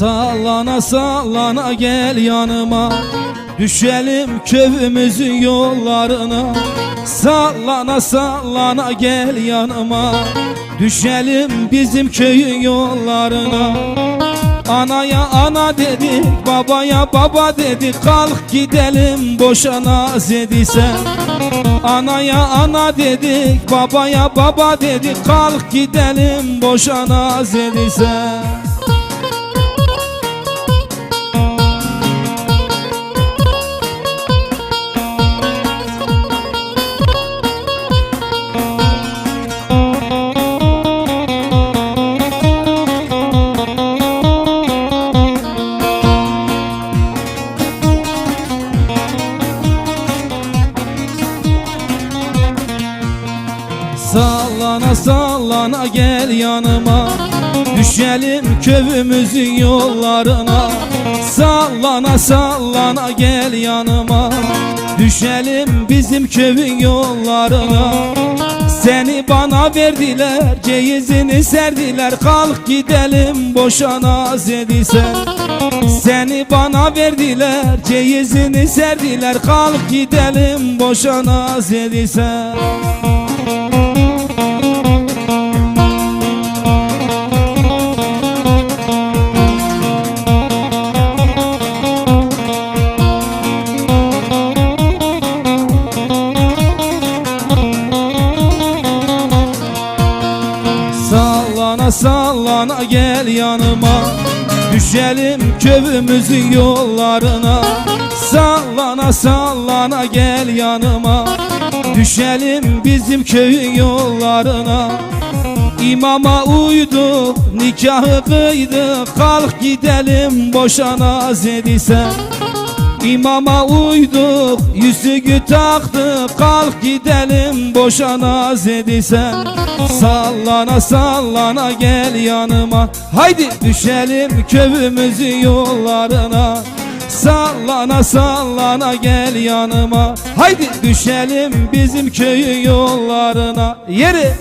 Sallana sallana gel yanıma. Düşelim köyümüzün yollarına. Sallana sallana gel yanıma. Düşelim bizim köyün yollarına. Anaya ana dedik, babaya baba dedik. Kalk gidelim boşa naz edisen Anaya ana dedik, babaya baba dedik. Kalk gidelim boşa naz edisen Sallana sallana gel yanıma. Düşelim köyümüzün yollarına. Sallana sallana gel yanıma. Düşelim bizim köyün yollarına. Seni bana verdiler Ceyizini serdiler. Kalk gidelim boşa naz Seni bana verdiler Ceyizini serdiler. Kalk gidelim boşa naz sallana gel yanıma Düşelim köyümüzün yollarına. Sallana sallana gel yanıma Düşelim bizim köyün yollarına. İmama uyduk, nikahı kıydık Kalk gidelim boşa naz edisen İmama uyduk, yüzüğü taktık. Kalk gidelim boşa naz edisen Sallana sallana gel yanıma. Haydi düşelim köyümüzün yollarına. Sallana sallana gel yanıma. Haydi düşelim bizim köyün yollarına. Yeri